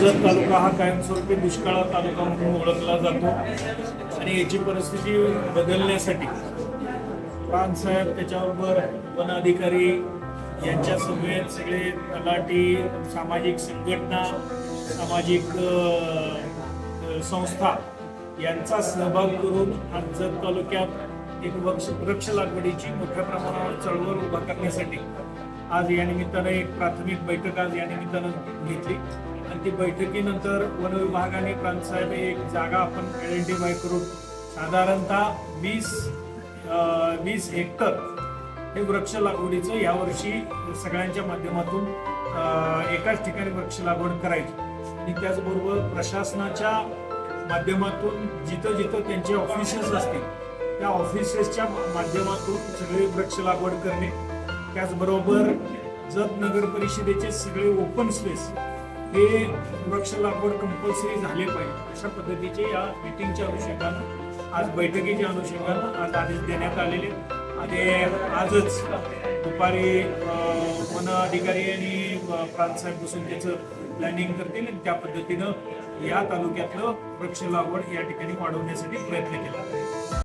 जत तालुका हा कायमस्वरूपी दुष्काळ तालुका म्हणून ओळखला जातो आणि याची परिस्थिती बदलण्यासाठी प्राणसाहेब त्याच्याबरोबर वन अधिकारी यांच्या समेत सगळे तलाठी सामाजिक संघटना सामाजिक संस्था यांचा सहभाग करून आज जत तालुक्यात एक वृक्ष वृक्ष लागवडीची मोठ्या प्रमाणावर चळवळ उभा करण्यासाठी आज या निमित्तानं एक प्राथमिक बैठक आज या निमित्तानं घेतली. आणि ती बैठकीनंतर वन विभागाने प्रांतसाहेब एक जागा आपण आयडेंटिफाय करून साधारणतः वीस वीस हेक्टर हे वृक्ष लागवडीचं यावर्षी सगळ्यांच्या माध्यमातून एकाच ठिकाणी वृक्ष लागवड करायची. आणि त्याचबरोबर प्रशासनाच्या माध्यमातून जिथं जिथं त्यांचे ऑफिसेस असतील त्या ऑफिसेसच्या माध्यमातून सगळे वृक्ष लागवड करणे. त्याचबरोबर जत नगर परिषदेचे सगळे ओपन स्पेस हे वृक्ष लागवड कंपल्सरी झाले पाहिजे. अशा पद्धतीचे या मिटिंगच्या अनुषंगानं आज बैठकीच्या अनुषंगानं आज आदेश देण्यात आलेले आणि आजच दुपारी वन अधिकारी आणि अं, प्रांतसाहेब बसून त्याचं प्लॅनिंग करतील आणि त्या पद्धतीनं या तालुक्यातलं वृक्ष लागवड या ठिकाणी वाढवण्यासाठी प्रयत्न केला.